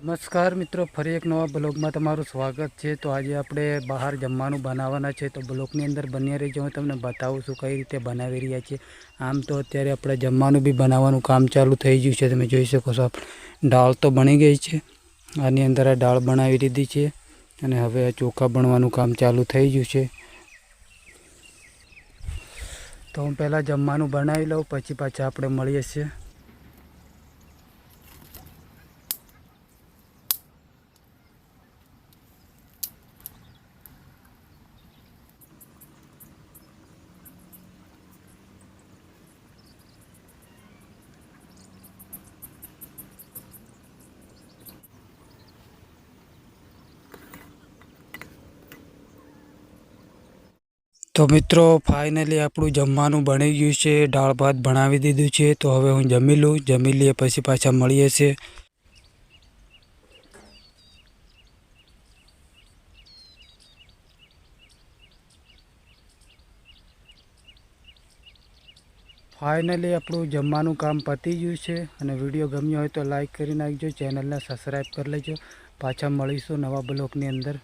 નમસ્કાર મિત્રો, ફરી એક નવા બ્લોગમાં તમારું સ્વાગત છે. તો આજે આપણે બહાર જમવાનું બનાવવાના છે. તો બ્લોગની અંદર બન્યા રહીજો. હું તમને બતાવું છું કઈ રીતે બનાવી રહ્યા છીએ. આમ તો અત્યારે આપણે જમવાનું બી બનાવવાનું કામ ચાલુ થઈ ગયું છે. તમે જોઈ શકો છો દાળ તો બની ગઈ છે. આની અંદર આ દાળ બનાવી દીધી છે અને હવે આ ચોખા બનવાનું કામ ચાલુ થઈ ગયું છે. તો હું પહેલાં જમવાનું બનાવી લઉં, પછી પાછા આપણે મળીએ છીએ. તો મિત્રો ફાઇનલી આપણું જમવાનું બની ગયું છે. દાળ ભાત બનાવી દીધું છે. તો હવે હું જમી લઉં. જમી લઈએ પછી પાછા મળીએ છીએ. ફાઇનલી આપણું જમવાનું કામ પતી ગયું છે અને વીડિયો ગમ્યો હોય તો લાઈક કરી નાખજો. ચેનલને સબસ્ક્રાઈબ કરી લેજો. પાછા મળીશું નવા બ્લોગની અંદર.